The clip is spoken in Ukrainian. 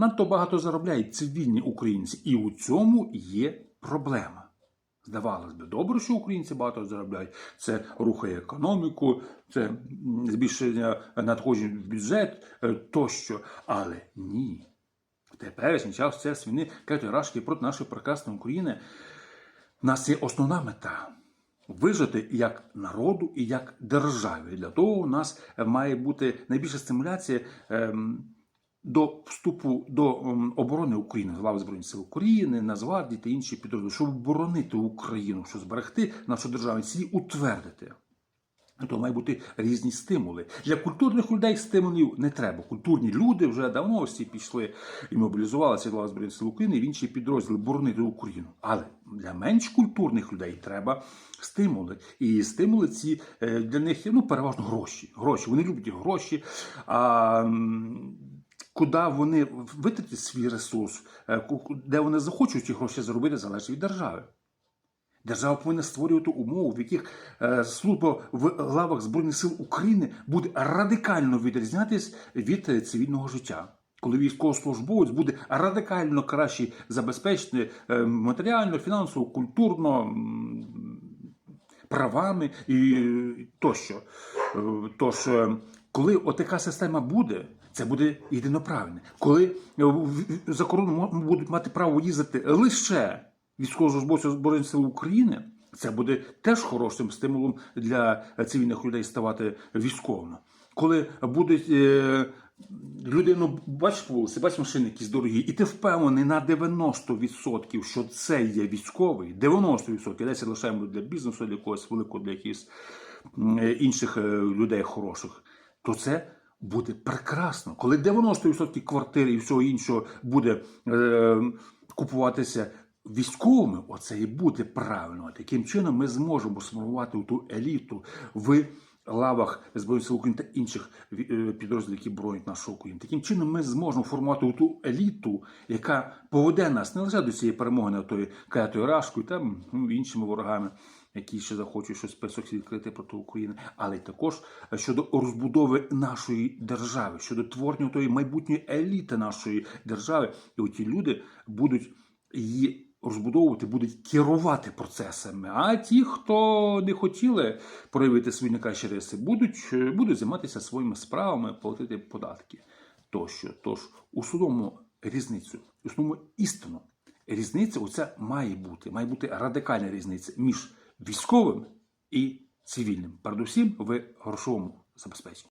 Надто багато заробляють цивільні українці, і у цьому є проблема. Здавалось би, добре, що українці багато заробляють. Це рухає економіку, це збільшення надходжень в бюджет е, тощо. Але ні. В теперішній час час війни кажуть, рашки проти нашої прекрасної України. У нас є основна мета вижити як народу і як державі. Для того у нас має бути найбільша стимуляція. ем, до вступу до ем, оборони України, глави Збройних сил України, Нацгвардії та інші підрозділи, щоб оборонити Україну, щоб зберегти нашу державність і утвердити. То мають бути різні стимули. Для культурних людей стимулів не треба. Культурні люди вже давно всі пішли і мобілізувалися до Збройних сил України і в інші підрозділи боронити Україну. Але для менш культурних людей треба стимули. І стимули ці е, для них ну, переважно гроші. Гроші. Вони люблять гроші. А куди вони витратять свій ресурс, е, де вони захочуть ці гроші заробити, залежить від держави. Держава повинна створювати умови, в яких е, служба в лавах Збройних сил України буде радикально відрізнятись від е, цивільного життя. Коли військовослужбовець буде радикально краще забезпечений матеріально, фінансово, культурно, правами і тощо. Тож, коли отака система буде, це буде єдиноправне. Коли е, за кордоном будуть мати право їздити лише військовослужбовці Збройних сил України, це буде теж хорошим стимулом для цивільних людей ставати військовими. Коли будуть е, людину, бачиш по вулиці, бачиш машини якісь дорогі, і ти впевнений на 90%, що це є військовий, 90%, десь лишаємо для бізнесу, для якогось великого, для якихось е, інших е, людей хороших, то це буде прекрасно. Коли 90% квартир і всього іншого буде е, купуватися військовими, оце і буде правильно. Таким чином ми зможемо сформувати ту еліту в лавах Збройних сил України та інших е, підрозділів, які боронять нашу Україну. Таким чином ми зможемо формувати ту еліту, яка поведе нас не лише до цієї перемоги над тою клятою рашкою та ну, іншими ворогами, які ще захочуть щось список відкрити проти України, але й також щодо розбудови нашої держави, щодо творення тої майбутньої еліти нашої держави. І оті люди будуть її розбудовувати, будуть керувати процесами. А ті, хто не хотіли проявити свої найкращі риси, будуть, е, будуть займатися своїми справами, платити податки тощо. Тож усвідомимо різницю, усвідомимо істину. Різниця оця має бути, має бути радикальна різниця між військовим і цивільним, передусім в грошовому забезпеченні.